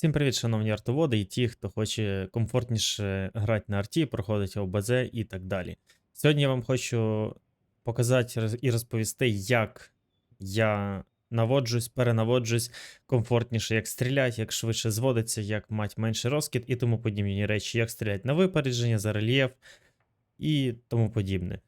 Всім привіт, шановні артоводи і ті, хто хоче комфортніше грати на арті, проходить ОБЗ і так далі. Сьогодні я вам хочу показати і розповісти, як я наводжусь, перенаводжусь комфортніше, як стріляти, як швидше зводиться, як мати менший розкид і тому подібні речі, як стріляти на випередження, за рельєф і тому подібне.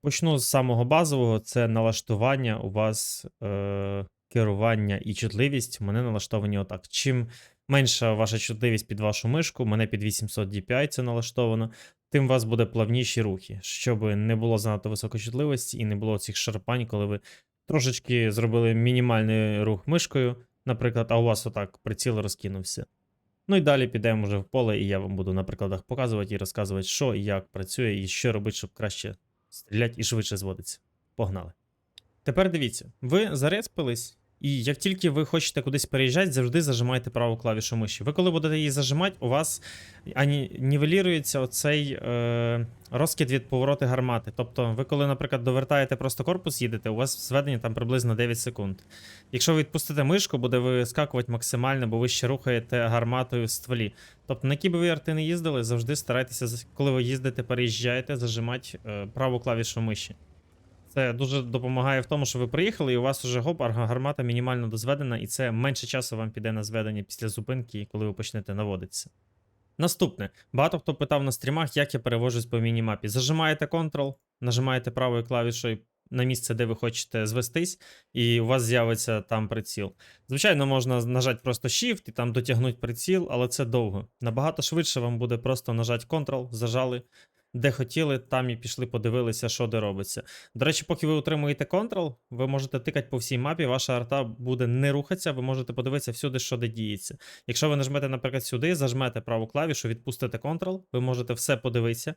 Почну з самого базового: це налаштування у вас е, керування і чутливість. Мене налаштовані отак. Чим менша ваша чутливість під вашу мишку, мене під 800 DPI це налаштовано, тим у вас буде плавніші рухи, щоб не було занадто високої чутливості і не було цих шарпань, коли ви трошечки зробили мінімальний рух мишкою, наприклад, а у вас отак приціл розкинувся. Ну і далі підемо вже в поле, і я вам буду на прикладах показувати і розказувати, що і як працює, і що робити, щоб краще стріляти і швидше зводиться. Погнали. Тепер дивіться, ви зареспились, і як тільки ви хочете кудись переїжджати, завжди зажимаєте праву клавішу миші. Ви коли будете її зажимати, у вас ані нівелірується оцей е, розкид від повороти гармати. Тобто, ви коли, наприклад, довертаєте просто корпус, їдете, у вас зведення там приблизно 9 секунд. Якщо ви відпустите мишку, буде вискакувати максимально, бо ви ще рухаєте гарматою в стволі. Тобто, на які би ви арти не їздили, завжди старайтеся, коли ви їздите, переїжджаєте, зажимати е, праву клавішу миші. Це дуже допомагає в тому, що ви приїхали, і у вас уже гоп, гармата мінімально дозведена, і це менше часу вам піде на зведення після зупинки, коли ви почнете наводитися. Наступне. Багато хто питав на стрімах, як я перевожусь по мінімапі. Зажимаєте Ctrl, нажимаєте правою клавішою на місце, де ви хочете звестись, і у вас з'явиться там приціл. Звичайно, можна нажати просто Shift і там дотягнути приціл, але це довго. Набагато швидше вам буде просто нажати Ctrl, зажали, де хотіли, там і пішли, подивилися, що де робиться. До речі, поки ви утримуєте Ctrl, ви можете тикати по всій мапі, ваша арта буде не рухатися, ви можете подивитися всюди, що де діється. Якщо ви нажмете, наприклад, сюди, зажмете праву клавішу, відпустите Ctrl, ви можете все подивитися.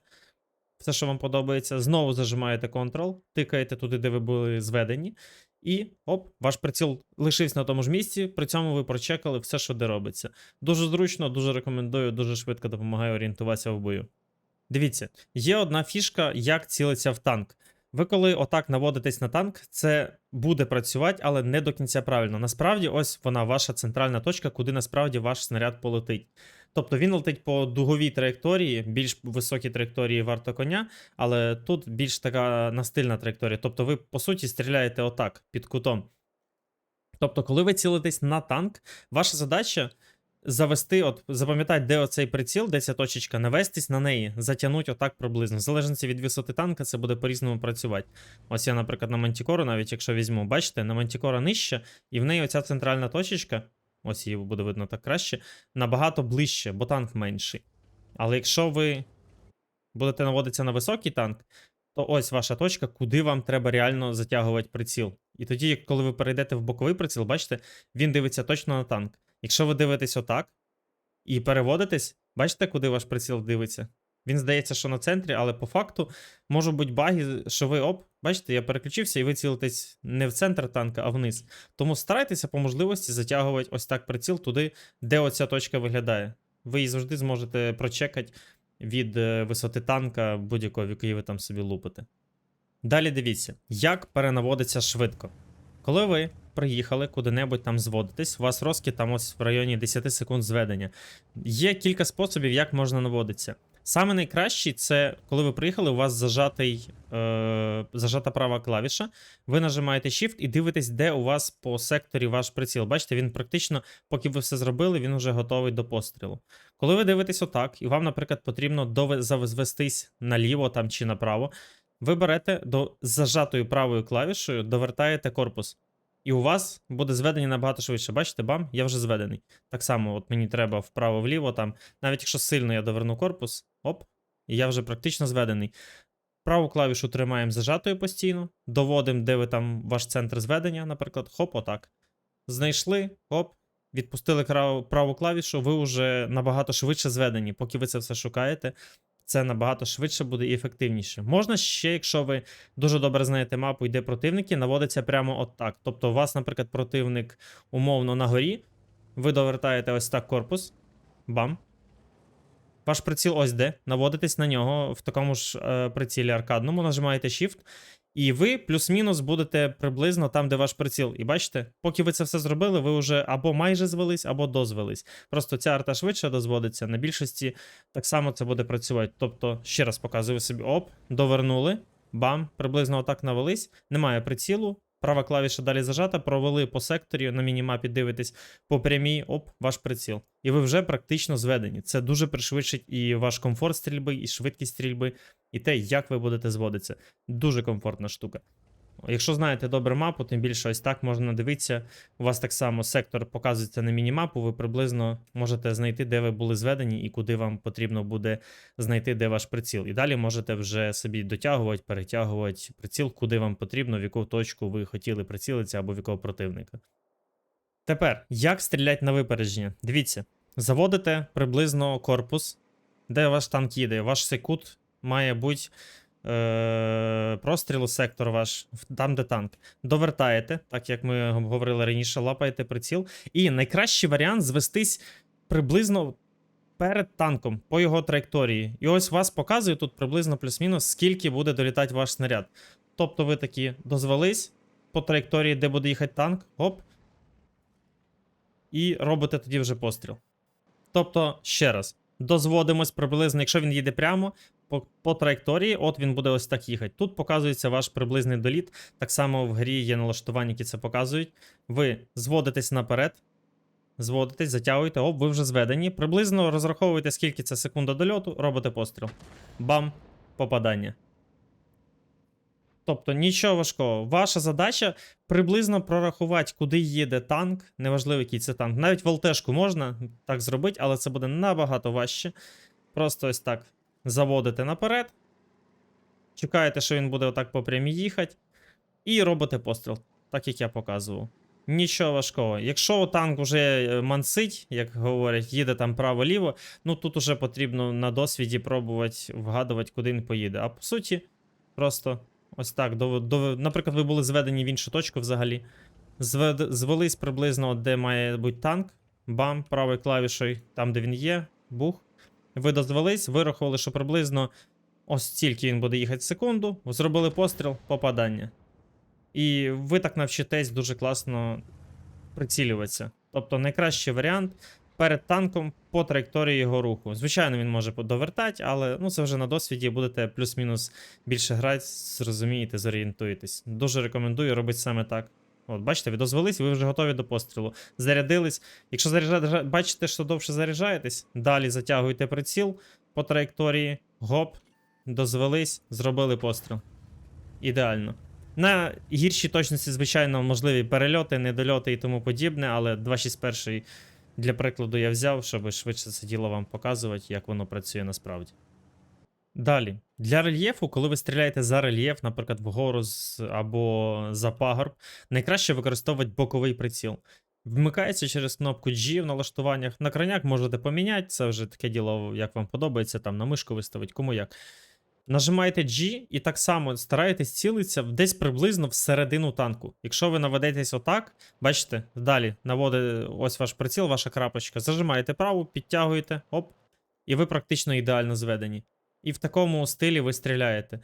Все, що вам подобається, знову зажимаєте Ctrl, тикаєте туди, де ви були зведені, і оп, ваш приціл лишився на тому ж місці. При цьому ви прочекали все, що де робиться. Дуже зручно, дуже рекомендую, дуже швидко допомагає орієнтуватися в бою. Дивіться, є одна фішка, як цілиться в танк. Ви коли отак наводитесь на танк, це буде працювати, але не до кінця правильно. Насправді, ось вона, ваша центральна точка, куди насправді ваш снаряд полетить. Тобто він летить по дуговій траєкторії, більш високій траєкторії варто коня, але тут більш така настильна траєкторія. Тобто ви, по суті, стріляєте отак, під кутом. Тобто, коли ви цілитесь на танк, ваша задача завести, от запам'ятати, де оцей приціл, де ця точечка, навестись на неї, затягнуть отак приблизно. В залежності від висоти танка, це буде по-різному працювати. Ось я, наприклад, на Мантікору, навіть якщо візьму, бачите, на Мантікора нижче, і в неї оця центральна точечка, ось її буде видно так краще, набагато ближче, бо танк менший. Але якщо ви будете наводитися на високий танк, то ось ваша точка, куди вам треба реально затягувати приціл. І тоді, коли ви перейдете в боковий приціл, бачите, він дивиться точно на танк. Якщо ви дивитесь отак і переводитесь, бачите, куди ваш приціл дивиться? Він здається, що на центрі, але по факту можуть бути баги, що ви оп, бачите, я переключився, і ви цілитесь не в центр танка, а вниз. Тому старайтеся по можливості затягувати ось так приціл туди, де оця точка виглядає. Ви її завжди зможете прочекати від е, висоти танка будь-якого, в який ви там собі лупите. Далі дивіться, як перенаводиться швидко. Коли ви приїхали куди-небудь там зводитись, у вас розкид там ось в районі 10 секунд зведення. Є кілька способів, як можна наводитися. Саме найкращий це коли ви приїхали, у вас зажатий, е, зажата права клавіша. Ви нажимаєте Shift і дивитесь, де у вас по секторі ваш приціл. Бачите, він практично, поки ви все зробили, він вже готовий до пострілу. Коли ви дивитесь отак, і вам, наприклад, потрібно завестись наліво там чи направо, ви берете до зажатою правою клавішою, довертаєте корпус. І у вас буде зведення набагато швидше. Бачите, бам, я вже зведений. Так само, от мені треба вправо-вліво, там, навіть якщо сильно я доверну корпус, оп, і я вже практично зведений. Праву клавішу тримаємо зажатою постійно, доводимо, де ви там ваш центр зведення, наприклад, хоп, отак. Знайшли, оп, відпустили праву клавішу, ви вже набагато швидше зведені. Поки ви це все шукаєте, це набагато швидше буде і ефективніше. Можна ще, якщо ви дуже добре знаєте мапу, йде противники, наводиться прямо от так. Тобто, у вас, наприклад, противник умовно на горі, ви довертаєте ось так корпус, бам. Ваш приціл ось де. Наводитесь на нього в такому ж е, прицілі аркадному, нажимаєте Shift І ви плюс-мінус будете приблизно там, де ваш приціл. І бачите, поки ви це все зробили, ви вже або майже звелись, або дозвелись. Просто ця арта швидше дозводиться. На більшості так само це буде працювати. Тобто, ще раз показую собі: оп, довернули, бам, приблизно отак навелись. Немає прицілу. Права клавіша далі зажата, провели по секторі, на мінімапі дивитесь по прямій, оп, ваш приціл. І ви вже практично зведені. Це дуже пришвидшить і ваш комфорт стрільби, і швидкість стрільби, і те, як ви будете зводитися. Дуже комфортна штука. Якщо знаєте добре мапу, тим більше ось так можна дивитися. У вас так само сектор показується на мінімапу, ви приблизно можете знайти, де ви були зведені і куди вам потрібно буде знайти, де ваш приціл. І далі можете вже собі дотягувати, перетягувати приціл, куди вам потрібно, в яку точку ви хотіли прицілитися або в якого противника. Тепер, як стріляти на випередження? Дивіться, заводите приблизно корпус, де ваш танк їде. Ваш секут має бути е- прострілу сектор ваш, там, де танк. Довертаєте, так як ми говорили раніше, лапаєте приціл. І найкращий варіант звестись приблизно перед танком по його траєкторії. І ось вас показує тут приблизно плюс-мінус, скільки буде долітати ваш снаряд. Тобто ви такі дозвелись по траєкторії, де буде їхати танк, оп. І робите тоді вже постріл. Тобто, ще раз, дозводимось приблизно, якщо він їде прямо по, по траєкторії, от він буде ось так їхати. Тут показується ваш приблизний доліт. Так само в грі є налаштування, які це показують. Ви зводитесь наперед, зводитесь, затягуєте, оп, ви вже зведені. Приблизно розраховуєте, скільки це секунда дольоту, робите постріл. Бам, попадання. Тобто нічого важкого. Ваша задача приблизно прорахувати, куди їде танк, неважливо, який це танк. Навіть волтешку можна так зробити, але це буде набагато важче. Просто ось так заводите наперед. Чекаєте, що він буде отак по прямій їхати. І робите постріл, так як я показував. Нічого важкого. Якщо танк вже е, мансить, як говорять, їде там право-ліво, ну тут уже потрібно на досвіді пробувати вгадувати, куди він поїде. А по суті, просто ось так. До, до, наприклад, ви були зведені в іншу точку взагалі. Звед, звелись приблизно, де має бути танк. Бам, правою клавішою, там, де він є, бух. Ви дозвелись, вирахували, що приблизно ось стільки він буде їхати в секунду. Зробили постріл, попадання. І ви так навчитесь дуже класно прицілюватися. Тобто найкращий варіант перед танком по траєкторії його руху. Звичайно, він може довертати, але ну, це вже на досвіді будете плюс-мінус більше грати, зрозумієте, зорієнтуєтесь. Дуже рекомендую робити саме так. От, бачите, ви дозвелись, ви вже готові до пострілу. Зарядились. Якщо заряджа... бачите, що довше заряджаєтесь, далі затягуєте приціл по траєкторії, гоп, дозвелись, зробили постріл. Ідеально. На гіршій точності, звичайно, можливі перельоти, недольоти і тому подібне, але 261 для прикладу я взяв, щоб швидше це діло вам показувати, як воно працює насправді. Далі, для рельєфу, коли ви стріляєте за рельєф, наприклад, вгору або за пагорб, найкраще використовувати боковий приціл. Вмикається через кнопку G в налаштуваннях. На краняк можете поміняти, це вже таке діло, як вам подобається, там на мишку виставити, кому як. Нажимаєте G і так само стараєтесь цілитися десь приблизно всередину танку. Якщо ви наведетесь отак, бачите, далі наводить ось ваш приціл, ваша крапочка. Зажимаєте праву, підтягуєте, оп, і ви практично ідеально зведені. І в такому стилі ви стріляєте.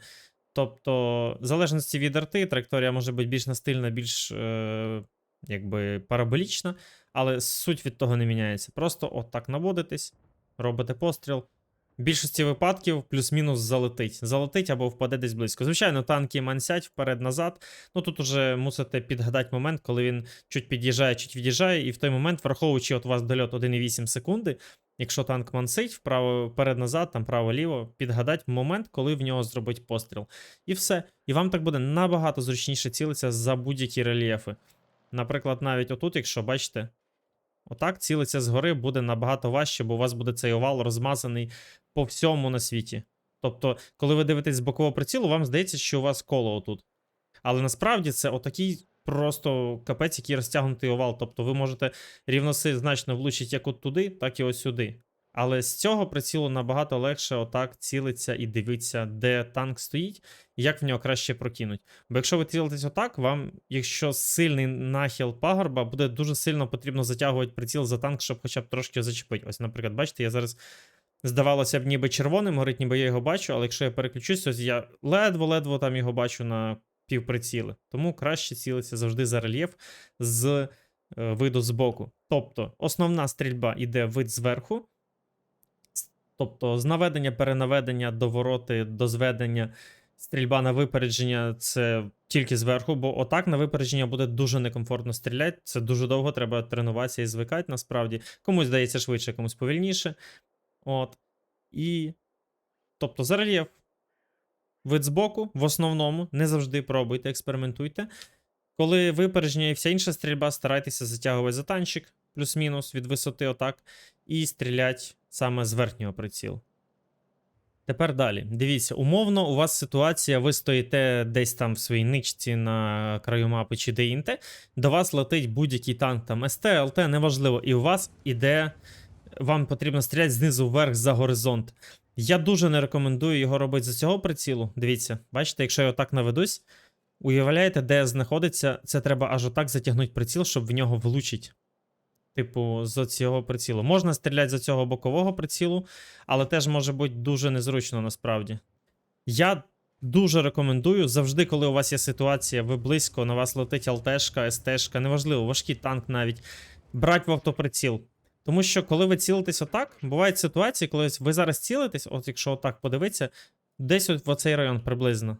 Тобто, в залежності від арти, траєкторія може бути більш настильна, більш е, якби параболічна, але суть від того не міняється. Просто отак наводитесь, робите постріл. В більшості випадків плюс-мінус залетить. Залетить або впаде десь близько. Звичайно, танки мансять вперед-назад. Ну тут уже мусите підгадати момент, коли він чуть під'їжджає, чуть від'їжджає, і в той момент, враховуючи от у вас дольот 1,8 секунди, якщо танк мансить, вправо вперед-назад, там право-ліво, підгадати момент, коли в нього зробить постріл. І все. І вам так буде набагато зручніше цілитися за будь-які рельєфи. Наприклад, навіть отут, якщо бачите. Отак цілиться згори буде набагато важче, бо у вас буде цей овал розмазаний по всьому на світі. Тобто, коли ви дивитесь з бокового прицілу, вам здається, що у вас коло отут. Але насправді це отакий просто капець, який розтягнутий овал. Тобто ви можете рівноси значно влучити як от туди, так і ось сюди. Але з цього прицілу набагато легше отак цілиться і дивитися, де танк стоїть, як в нього краще прокинуть. Бо якщо ви цілитесь отак, вам, якщо сильний нахил пагорба, буде дуже сильно потрібно затягувати приціл за танк, щоб хоча б трошки зачепити. Ось, наприклад, бачите, я зараз здавалося б, ніби червоним горить, ніби я його бачу, але якщо я переключусь, ось я ледве-ледве там його бачу на півприціли. Тому краще цілитися завжди за рельєф з е, виду збоку. Тобто, основна стрільба йде вид зверху. Тобто, з наведення, перенаведення, довороти, до зведення, стрільба на випередження це тільки зверху, бо отак на випередження буде дуже некомфортно стріляти. Це дуже довго треба тренуватися і звикати насправді. Комусь здається швидше, комусь повільніше. От. І. Тобто, за рельєф. Вид збоку, в основному, не завжди пробуйте, експериментуйте. Коли випередження і вся інша стрільба, старайтеся затягувати за танчик, плюс-мінус від висоти, отак, і стрілять саме з верхнього прицілу. Тепер далі. Дивіться, умовно, у вас ситуація, ви стоїте десь там в своїй ничці на краю мапи чи де-інте, до вас летить будь-який танк, там СТ, ЛТ, неважливо, і у вас іде, вам потрібно стріляти знизу вверх за горизонт. Я дуже не рекомендую його робити з цього прицілу. Дивіться, бачите, якщо я отак наведусь, уявляєте, де знаходиться, це треба аж отак затягнути приціл, щоб в нього влучить. Типу, з цього прицілу. Можна стріляти з цього бокового прицілу, але теж може бути дуже незручно насправді. Я дуже рекомендую завжди, коли у вас є ситуація, ви близько, на вас летить ЛТшка, СТшка, неважливо, важкий танк навіть, брати в автоприціл. Тому що, коли ви цілитесь отак, бувають ситуації, коли ви зараз цілитесь, от якщо отак подивитися, десь от в оцей район приблизно.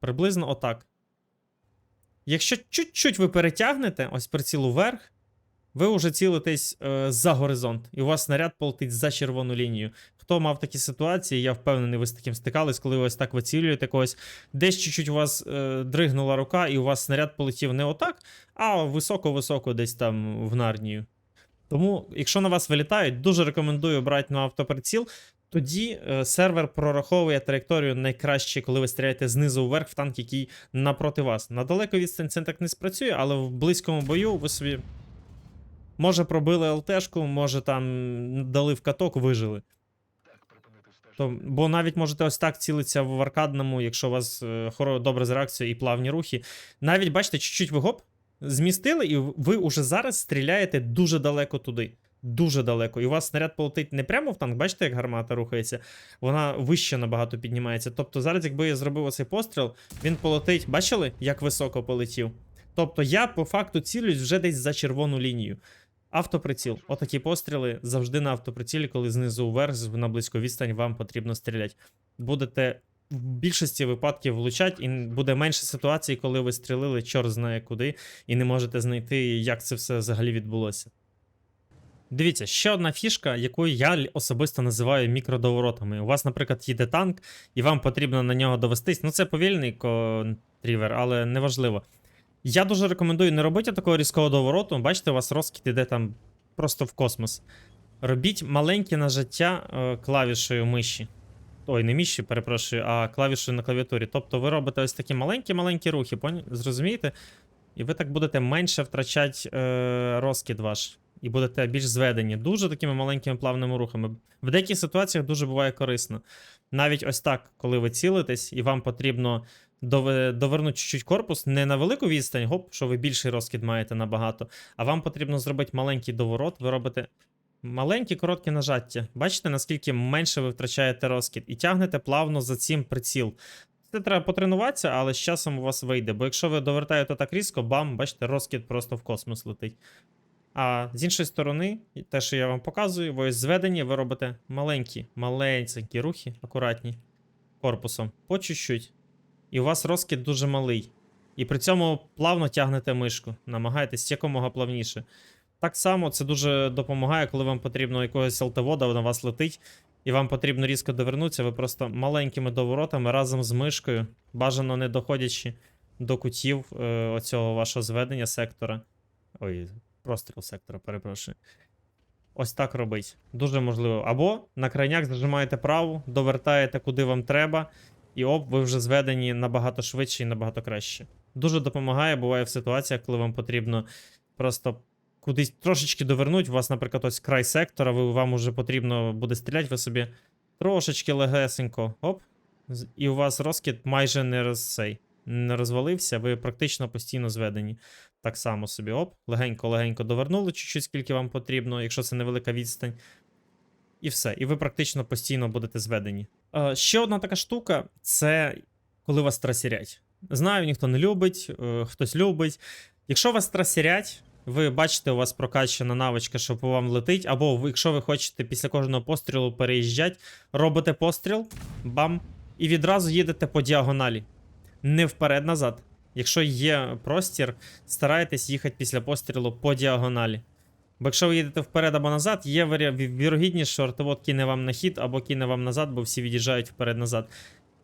Приблизно отак. Якщо чуть-чуть ви перетягнете ось приціл вверх, ви вже цілитесь е, за горизонт, і у вас снаряд полетить за червону лінію. Хто мав такі ситуації, я впевнений, ви з таким стикались, коли ви ось так вицілюєте когось, десь чуть-чуть у вас е, дригнула рука, і у вас снаряд полетів не отак, а високо-високо десь там в нарнію. Тому, якщо на вас вилітають, дуже рекомендую брати на автоприціл. Тоді е, сервер прораховує траєкторію найкраще, коли ви стріляєте знизу вверх в танк, який напроти вас. На далеку відстань це так не спрацює, але в близькому бою ви собі. Може, пробили ЛТшку, може там дали в каток, вижили. То, бо навіть можете ось так цілитися в аркадному, якщо у вас е, добре з реакцією і плавні рухи. Навіть бачите, чуть-чуть ви гоп, змістили, і ви уже зараз стріляєте дуже далеко туди. Дуже далеко. І у вас снаряд полетить не прямо в танк, бачите, як гармата рухається, вона вище набагато піднімається. Тобто, зараз, якби я зробив оцей постріл, він полетить. Бачили, як високо полетів? Тобто я по факту цілюсь вже десь за червону лінію. Автоприціл. Отакі постріли завжди на автоприцілі, коли знизу вверх на близьку відстань вам потрібно стріляти. Будете в більшості випадків влучати, і буде менше ситуацій, коли ви стрілили, чорт знає куди, і не можете знайти, як це все взагалі відбулося. Дивіться, ще одна фішка, яку я особисто називаю мікродоворотами. У вас, наприклад, їде танк, і вам потрібно на нього довестись. Ну, це повільний контрівер, але неважливо. Я дуже рекомендую не робити такого різкого довороту. Бачите, у вас розкид іде там просто в космос. Робіть маленьке нажаття е, клавішею миші. Ой, не миші, перепрошую, а клавішею на клавіатурі. Тобто ви робите ось такі маленькі-маленькі рухи, поня... зрозумієте? І ви так будете менше втрачати е, розкид ваш. І будете більш зведені. Дуже такими маленькими плавними рухами. В деяких ситуаціях дуже буває корисно. Навіть ось так, коли ви цілитесь, і вам потрібно дове- довернути чуть-чуть корпус, не на велику відстань, гоп, що ви більший розкид маєте набагато, а вам потрібно зробити маленький доворот, ви робите маленькі короткі нажаття. Бачите, наскільки менше ви втрачаєте розкид, і тягнете плавно за цим приціл. Це треба потренуватися, але з часом у вас вийде. Бо якщо ви довертаєте так різко, бам, бачите, розкид просто в космос летить. А з іншої сторони, те, що я вам показую, ви ось зведені, ви робите маленькі, маленькі рухи, акуратні, корпусом, по чуть-чуть. І у вас розкид дуже малий. І при цьому плавно тягнете мишку. Намагайтесь якомога плавніше. Так само це дуже допомагає, коли вам потрібно якогось ЛТВода, на вас летить, і вам потрібно різко довернутися. Ви просто маленькими доворотами разом з мишкою, бажано не доходячи до кутів е, оцього вашого зведення сектора. Ой, простріл сектора, перепрошую. Ось так робить. Дуже можливо. Або на крайняк зажимаєте праву, довертаєте куди вам треба, і оп, ви вже зведені набагато швидше і набагато краще. Дуже допомагає, буває в ситуаціях, коли вам потрібно просто кудись трошечки довернути. У вас, наприклад, ось край сектора, ви, вам вже потрібно буде стріляти, ви собі трошечки легесенько, оп, і у вас розкид майже не роз, цей, не розвалився, ви практично постійно зведені. Так само собі, оп, легенько-легенько довернули чуть-чуть, скільки вам потрібно, якщо це невелика відстань. І все. І ви практично постійно будете зведені. Е, ще одна така штука це коли вас трасірять. Знаю, ніхто не любить, е, хтось любить. Якщо вас трасірять, ви бачите, у вас прокачана навичка, що по вам летить, або якщо ви хочете після кожного пострілу переїжджати, робите постріл, бам, і відразу їдете по діагоналі. Не вперед-назад. Якщо є простір, старайтесь їхати після пострілу по діагоналі. Бо якщо ви їдете вперед або назад, є вірогідність, що артовод кине вам на хід або кине вам назад, бо всі від'їжджають вперед-назад.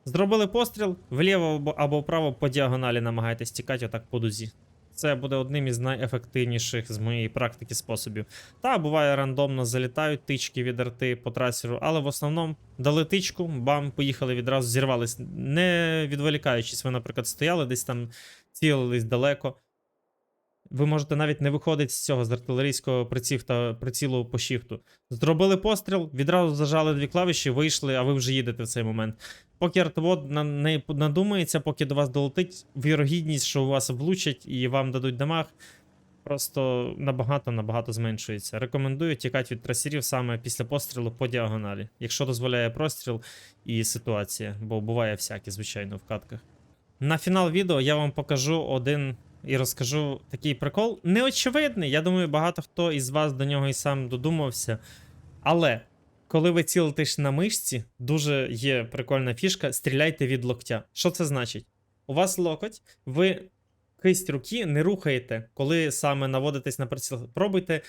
Зробили постріл, вліво або вправо по діагоналі намагайтесь тікати отак по дузі. Це буде одним із найефективніших з моєї практики способів. Та буває рандомно залітають тички від арти по трасеру, але в основному дали тичку, бам, поїхали відразу, зірвались. Не відволікаючись, ви, наприклад, стояли десь там, цілились далеко. Ви можете навіть не виходити з цього з артилерійського приців та прицілу по шіфту. Зробили постріл, відразу зажали дві клавіші, вийшли, а ви вже їдете в цей момент. Поки артовод не надумається, поки до вас долетить, вірогідність, що у вас влучать і вам дадуть дамаг, просто набагато-набагато зменшується. Рекомендую тікати від трасерів саме після пострілу по діагоналі, якщо дозволяє простріл і ситуація, бо буває всяке, звичайно, в катках. На фінал відео я вам покажу один і розкажу такий прикол. Неочевидний, я думаю, багато хто із вас до нього і сам додумався. Але коли ви цілитесь на мишці, дуже є прикольна фішка: стріляйте від локтя. Що це значить? У вас локоть, ви кисть руки не рухаєте, коли саме наводитесь на приціл. Пробуйте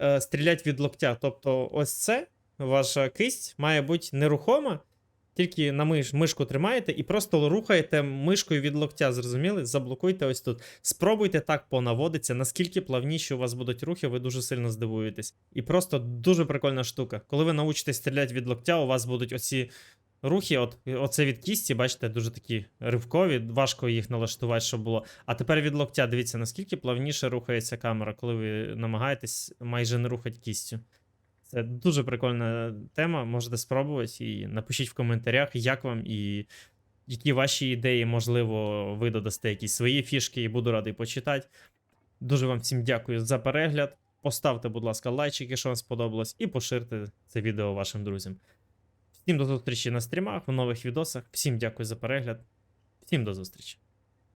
е, стріляти від локтя. Тобто, ось це ваша кисть має бути нерухома, тільки на миш, мишку тримаєте і просто рухаєте мишкою від локтя, зрозуміли? Заблокуйте ось тут. Спробуйте так понаводитися, наскільки плавніші у вас будуть рухи, ви дуже сильно здивуєтесь. І просто дуже прикольна штука. Коли ви научитесь стріляти від локтя, у вас будуть оці рухи, от, оце від кісті, бачите, дуже такі ривкові, важко їх налаштувати, щоб було. А тепер від локтя, дивіться, наскільки плавніше рухається камера, коли ви намагаєтесь майже не рухати кістю. Це дуже прикольна тема, можете спробувати і напишіть в коментарях, як вам і які ваші ідеї, можливо, ви додасте якісь свої фішки, і буду радий почитати. Дуже вам всім дякую за перегляд. Поставте, будь ласка, лайчик, якщо вам сподобалось, і поширте це відео вашим друзям. Всім до зустрічі на стрімах, в нових відосах. Всім дякую за перегляд. Всім до зустрічі.